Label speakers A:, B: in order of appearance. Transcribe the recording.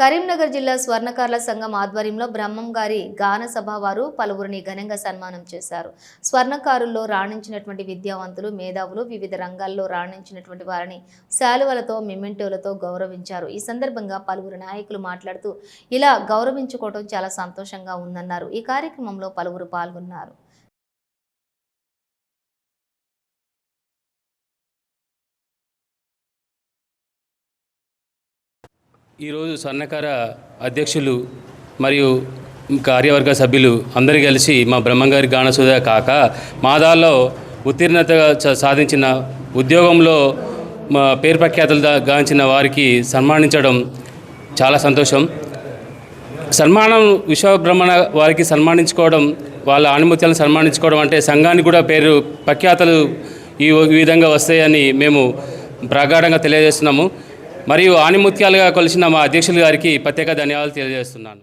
A: కరీంనగర్ జిల్లా స్వర్ణకారుల సంఘం ఆధ్వర్యంలో బ్రహ్మం గారి గాన సభ వారు పలువురిని ఘనంగా సన్మానం చేశారు. స్వర్ణకారుల్లో రాణించినటువంటి విద్యావంతులు మేధావులు వివిధ రంగాల్లో రాణించినటువంటి వారిని శాలువలతో మిమెంటోలతో గౌరవించారు. ఈ సందర్భంగా పలువురు నాయకులు మాట్లాడుతూ ఇలా గౌరవించుకోవడం చాలా సంతోషంగా ఉందన్నారు. ఈ కార్యక్రమంలో పలువురు పాల్గొన్నారు.
B: ఈరోజు స్వర్ణకార అధ్యక్షులు మరియు కార్యవర్గ సభ్యులు అందరూ కలిసి మా బ్రహ్మంగారి గానసుధ కాక మాదాల్లో ఉత్తీర్ణత చ- సాధించిన ఉద్యోగంలో మా పేరు ప్రఖ్యాతులు గాంచిన వారికి సన్మానించడం చాలా సంతోషం. సన్మానం విశ్వబ్రహ్మణ వారికి సన్మానించుకోవడం వాళ్ళ ఆనుమత్యాలను సన్మానించుకోవడం అంటే సంఘానికి కూడా పేరు ప్రఖ్యాతలు ఈ ఈ విధంగా వస్తాయని మేము ప్రగాఢంగా తెలియజేస్తున్నాము. మరియు ఆణిముత్యాలుగా కొలిసిన మా అధ్యక్షులు గారికి ప్రత్యేక ధన్యవాదాలు తెలియజేస్తున్నాను.